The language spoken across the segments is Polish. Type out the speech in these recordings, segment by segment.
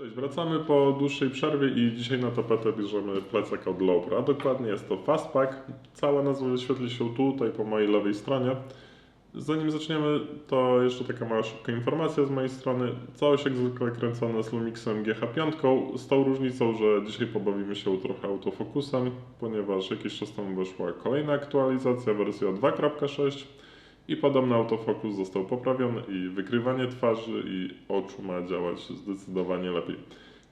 Cześć, wracamy po dłuższej przerwie i dzisiaj na tapetę bierzemy plecak od Lowpro, a dokładnie jest to Fastpack. Cała nazwa wyświetli się tutaj po mojej lewej stronie. Zanim zaczniemy, to jeszcze taka mała szybka informacja z mojej strony. Całość jak zwykle kręcone z Lumixem GH5, z tą różnicą, że dzisiaj pobawimy się trochę autofokusem, ponieważ jakiś czas temu weszła kolejna aktualizacja, wersja 2.6 i podobny autofokus został poprawiony i wykrywanie twarzy i oczu ma działać zdecydowanie lepiej.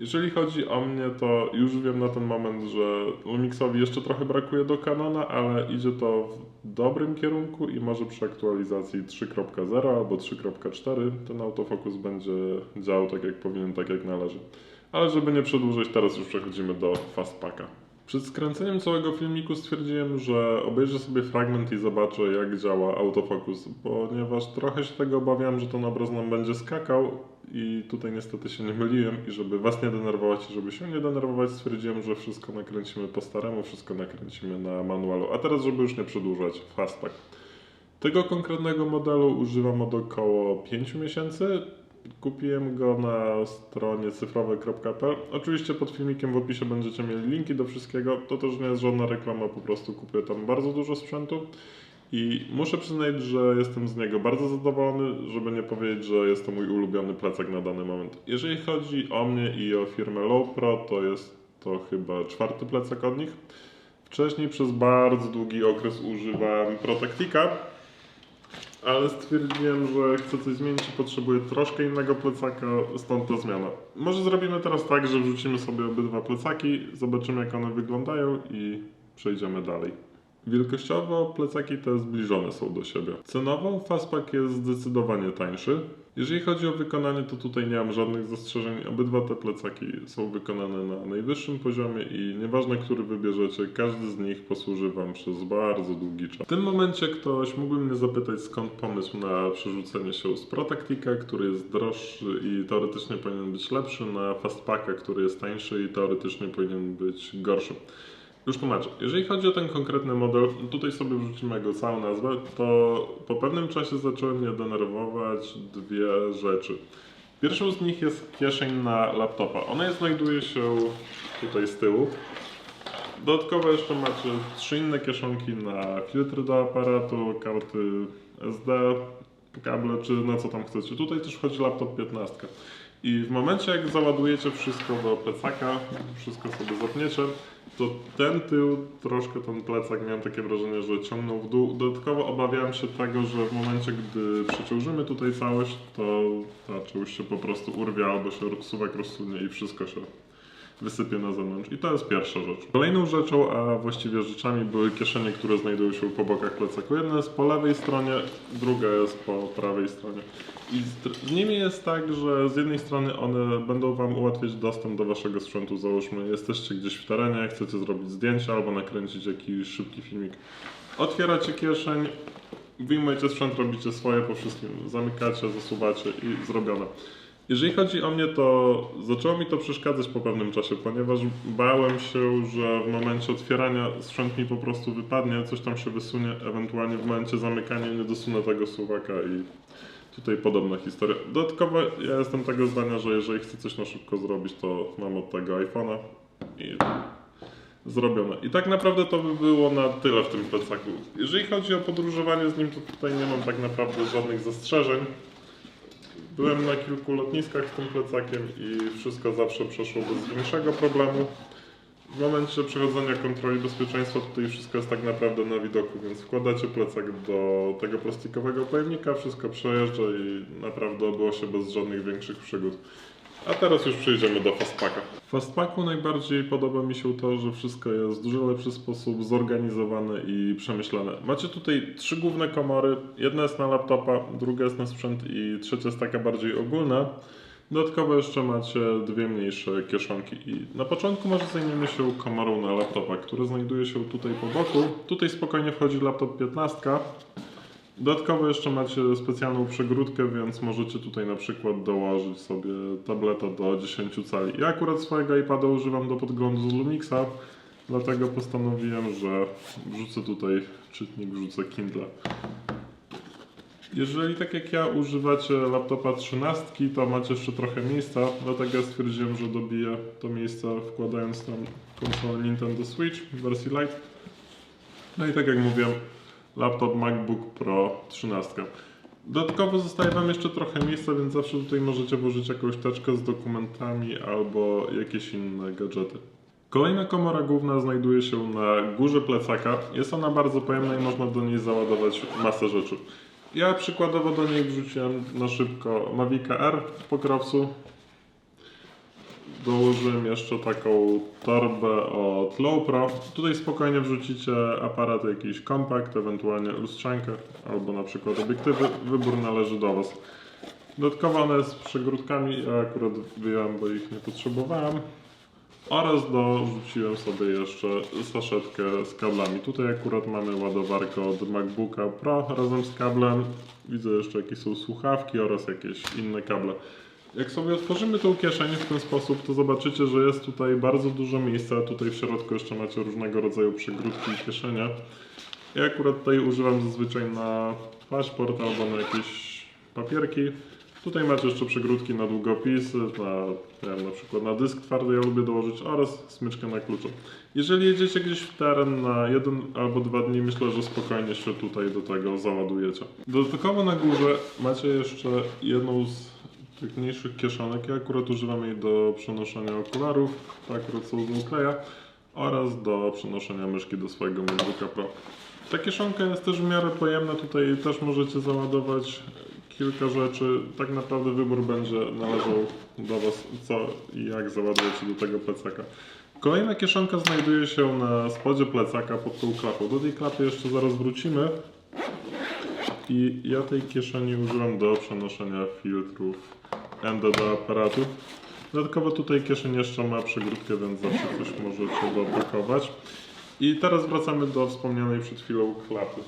Jeżeli chodzi o mnie, to już wiem na ten moment, że Lumixowi jeszcze trochę brakuje do Canona, ale idzie to w dobrym kierunku i może przy aktualizacji 3.0 albo 3.4 ten autofokus będzie działał tak jak powinien, tak jak należy. Ale żeby nie przedłużać, teraz już przechodzimy do Fastpacka. Przed skręceniem całego filmiku stwierdziłem, że obejrzę sobie fragment i zobaczę jak działa autofokus, ponieważ trochę się tego obawiałem, że ten obraz nam będzie skakał i tutaj niestety się nie myliłem i żeby Was nie denerwować i żeby się nie denerwować stwierdziłem, że wszystko nakręcimy po staremu, wszystko nakręcimy na manualu. A teraz, żeby już nie przedłużać, fastpack. Tego konkretnego modelu używam od około 5 miesięcy. Kupiłem go na stronie cyfrowe.pl. Oczywiście pod filmikiem w opisie będziecie mieli linki do wszystkiego. To też nie jest żadna reklama, po prostu kupuję tam bardzo dużo sprzętu. I muszę przyznać, że jestem z niego bardzo zadowolony, żeby nie powiedzieć, że jest to mój ulubiony plecak na dany moment. Jeżeli chodzi o mnie i o firmę Lowpro, to jest to chyba czwarty plecak od nich. Wcześniej przez bardzo długi okres używałem Protectica, ale stwierdziłem, że chcę coś zmienić i potrzebuję troszkę innego plecaka, stąd ta zmiana. Może zrobimy teraz tak, że wrzucimy sobie obydwa plecaki, zobaczymy jak one wyglądają i przejdziemy dalej. Wielkościowo plecaki te zbliżone są do siebie. Cenowo Fastpack jest zdecydowanie tańszy. Jeżeli chodzi o wykonanie, to tutaj nie mam żadnych zastrzeżeń. Obydwa te plecaki są wykonane na najwyższym poziomie i nieważne, który wybierzecie, każdy z nich posłuży Wam przez bardzo długi czas. W tym momencie ktoś mógłby mnie zapytać, skąd pomysł na przerzucenie się z Protactica, który jest droższy i teoretycznie powinien być lepszy, na Fastpacka, który jest tańszy i teoretycznie powinien być gorszy. Już tłumaczę. Jeżeli chodzi o ten konkretny model, tutaj sobie wrzucimy jego całą nazwę, to po pewnym czasie zaczęły mnie denerwować dwie rzeczy. Pierwszą z nich jest kieszeń na laptopa. Ona znajduje się tutaj z tyłu. Dodatkowo jeszcze macie trzy inne kieszonki na filtry do aparatu, karty SD, kable czy na co tam chcecie. Tutaj też wchodzi laptop 15. I w momencie jak załadujecie wszystko do plecaka, wszystko sobie zapniecie, to ten tył, troszkę ten plecak miałem takie wrażenie, że ciągnął w dół. Dodatkowo obawiałem się tego, że w momencie gdy przeciążymy tutaj całość, to ta część się po prostu urwie albo się suwak rozsunie i wszystko się wysypie na zewnątrz. I to jest pierwsza rzecz. Kolejną rzeczą, a właściwie rzeczami były kieszenie, które znajdują się po bokach plecaku. Jedna jest po lewej stronie, druga jest po prawej stronie. I z, nimi jest tak, że z jednej strony one będą Wam ułatwiać dostęp do Waszego sprzętu. Załóżmy, jesteście gdzieś w terenie, chcecie zrobić zdjęcie albo nakręcić jakiś szybki filmik. Otwieracie kieszeń, wyjmujecie sprzęt, robicie swoje po wszystkim, zamykacie, zasuwacie i zrobione. Jeżeli chodzi o mnie, to zaczęło mi to przeszkadzać po pewnym czasie, ponieważ bałem się, że w momencie otwierania sprzęt mi po prostu wypadnie, coś tam się wysunie, ewentualnie w momencie zamykania nie dosunę tego suwaka i tutaj podobna historia. Dodatkowo ja jestem tego zdania, że jeżeli chcę coś na szybko zrobić, to mam od tego iPhone'a i zrobione. I tak naprawdę to by było na tyle w tym plecaku. Jeżeli chodzi o podróżowanie z nim, to tutaj nie mam tak naprawdę żadnych zastrzeżeń. Byłem na kilku lotniskach z tym plecakiem i wszystko zawsze przeszło bez większego problemu. W momencie przechodzenia kontroli bezpieczeństwa tutaj wszystko jest tak naprawdę na widoku, więc wkładacie plecak do tego plastikowego pojemnika, wszystko przejeżdża i naprawdę obyło się bez żadnych większych przygód. A teraz już przejdziemy do Fastpacka. W Fastpacku najbardziej podoba mi się to, że wszystko jest w dużo lepszy sposób zorganizowane i przemyślane. Macie tutaj trzy główne komory. Jedna jest na laptopa, druga jest na sprzęt i trzecia jest taka bardziej ogólna. Dodatkowo jeszcze macie dwie mniejsze kieszonki i na początku może zajmiemy się komorą na laptopa, który znajduje się tutaj po boku. Tutaj spokojnie wchodzi laptop 15. Dodatkowo jeszcze macie specjalną przegródkę, więc możecie tutaj na przykład dołożyć sobie tableta do 10 cali. Ja akurat swojego iPada używam do podglądu z Lumixa, dlatego postanowiłem, że wrzucę tutaj czytnik, wrzucę Kindle. Jeżeli tak jak ja używacie laptopa 13, to macie jeszcze trochę miejsca, dlatego ja stwierdziłem, że dobiję to miejsce wkładając tam konsolę Nintendo Switch w wersji Lite. No i tak jak mówiłem, laptop MacBook Pro 13. Dodatkowo zostaje Wam jeszcze trochę miejsca, więc zawsze tutaj możecie włożyć jakąś teczkę z dokumentami albo jakieś inne gadżety. Kolejna komora główna znajduje się na górze plecaka. Jest ona bardzo pojemna i można do niej załadować masę rzeczy. Ja przykładowo do niej wrzuciłem na szybko Mavica R w pokrowcu. Dołożyłem jeszcze taką torbę od Low Pro. Tutaj spokojnie wrzucicie aparat jakiś kompakt, ewentualnie lustrzankę albo na przykład obiektywy. Wybór należy do Was. Dodatkowo jest z przegródkami, ja akurat wyjąłem, bo ich nie potrzebowałem. Oraz dorzuciłem sobie jeszcze saszetkę z kablami. Tutaj akurat mamy ładowarkę od MacBooka Pro razem z kablem. Widzę jeszcze jakieś są słuchawki oraz jakieś inne kable. Jak sobie otworzymy tą kieszeń w ten sposób, to zobaczycie, że jest tutaj bardzo dużo miejsca. Tutaj w środku jeszcze macie różnego rodzaju przegródki i kieszenie. Ja akurat tutaj używam zazwyczaj na paszport albo na jakieś papierki. Tutaj macie jeszcze przegródki na długopisy, na, nie wiem, na przykład na dysk twardy ja lubię dołożyć oraz smyczkę na kluczu. Jeżeli jedziecie gdzieś w teren na jeden albo dwa dni, myślę, że spokojnie się tutaj do tego załadujecie. Dodatkowo na górze macie jeszcze jedną z tych mniejszych kieszonek. Ja akurat używam jej do przenoszenia okularów, ta akurat są z Nucleya oraz do przenoszenia myszki do swojego MacBooka Pro. Ta kieszonka jest też w miarę pojemna, tutaj też możecie załadować kilka rzeczy. Tak naprawdę wybór będzie należał do Was, co i jak załadujecie do tego plecaka. Kolejna kieszonka znajduje się na spodzie plecaka pod tą klapą. Do tej klapy jeszcze zaraz wrócimy. I ja tej kieszeni użyłem do przenoszenia filtrów ND do aparatu. Dodatkowo tutaj kieszeń jeszcze ma przegródkę, więc zawsze coś możecie dopakować. I teraz wracamy do wspomnianej przed chwilą klapy.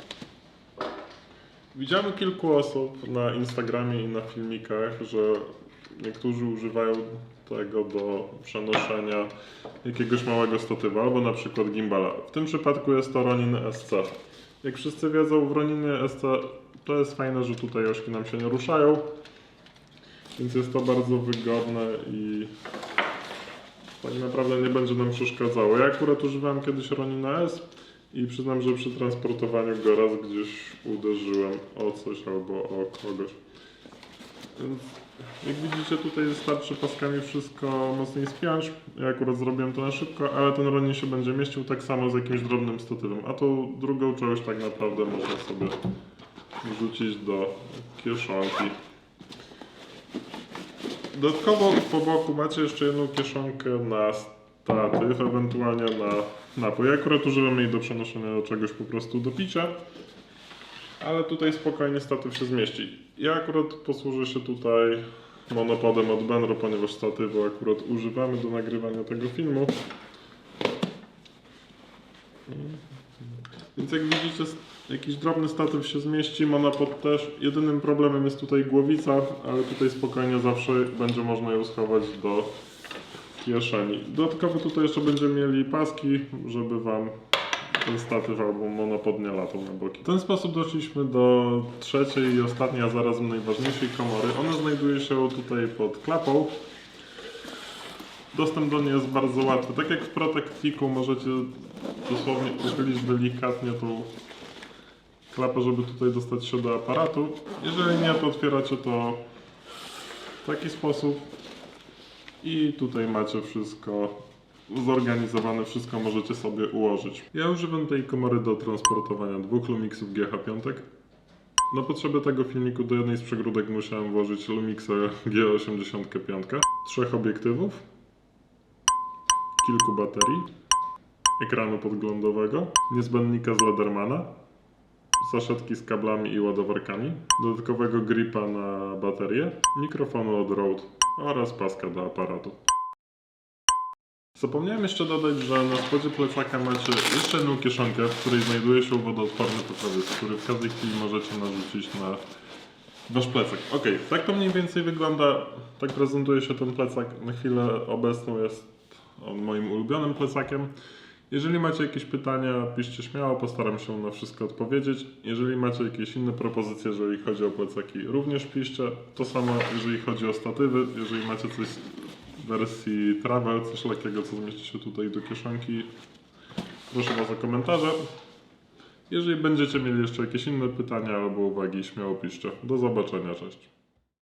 Widziałem kilku osób na Instagramie i na filmikach, że niektórzy używają tego do przenoszenia jakiegoś małego statywa, albo na przykład gimbala. W tym przypadku jest to Ronin SC. Jak wszyscy wiedzą, w Roninie SC to jest fajne, że tutaj ośki nam się nie ruszają, więc jest to bardzo wygodne i tak naprawdę nie będzie nam przeszkadzało. Ja akurat używałem kiedyś Ronina S i przyznam, że przy transportowaniu go raz gdzieś uderzyłem o coś albo o kogoś. Więc jak widzicie tutaj wystarczy paskami wszystko mocniej spiąć. Ja akurat zrobiłem to na szybko, ale ten Ronin się będzie mieścił tak samo z jakimś drobnym statywem. A tą drugą część tak naprawdę można sobie wrzucić do kieszonki. Dodatkowo po boku macie jeszcze jedną kieszonkę na statyw, ewentualnie na napój. Ja akurat używam jej do przenoszenia do czegoś po prostu do picia, ale tutaj spokojnie statyw się zmieści. Ja akurat posłużę się tutaj monopodem od Benro, ponieważ statywu akurat używamy do nagrywania tego filmu. Więc jak widzicie, jakiś drobny statyw się zmieści, monopod też. Jedynym problemem jest tutaj głowica, ale tutaj spokojnie zawsze będzie można ją schować do kieszeni. Dodatkowo tutaj jeszcze będziemy mieli paski, żeby Wam ten statyw albo monopod nie latał na boki. W ten sposób doszliśmy do trzeciej i ostatniej, a zarazem najważniejszej komory. Ona znajduje się tutaj pod klapą. Dostęp do niej jest bardzo łatwy. Tak jak w Protectiku możecie dosłownie uchylić delikatnie tą klapę, żeby tutaj dostać się do aparatu. Jeżeli nie, to otwieracie to w taki sposób i tutaj macie wszystko zorganizowane, wszystko możecie sobie ułożyć. Ja używam tej komory do transportowania dwóch Lumixów GH5. Na potrzeby tego filmiku do jednej z przegródek musiałem włożyć Lumixa G85, trzech obiektywów, kilku baterii, ekranu podglądowego, niezbędnika z Ledermana, saszetki z kablami i ładowarkami, dodatkowego gripa na baterię, mikrofonu od Rode oraz paska do aparatu. Zapomniałem jeszcze dodać, że na spodzie plecaka macie jeszcze jedną kieszonkę, w której znajduje się wodoodporny pokrowiec, który w każdej chwili możecie narzucić na wasz plecak. Ok, tak to mniej więcej wygląda, tak prezentuje się ten plecak. Na chwilę obecną jest on moim ulubionym plecakiem. Jeżeli macie jakieś pytania, piszcie śmiało, postaram się na wszystko odpowiedzieć. Jeżeli macie jakieś inne propozycje, jeżeli chodzi o plecaki, również piszcie. To samo, jeżeli chodzi o statywy, jeżeli macie coś w wersji travel, coś lekkiego, co zmieści się tutaj do kieszonki, proszę Was o komentarze. Jeżeli będziecie mieli jeszcze jakieś inne pytania albo uwagi, śmiało piszcie. Do zobaczenia, cześć.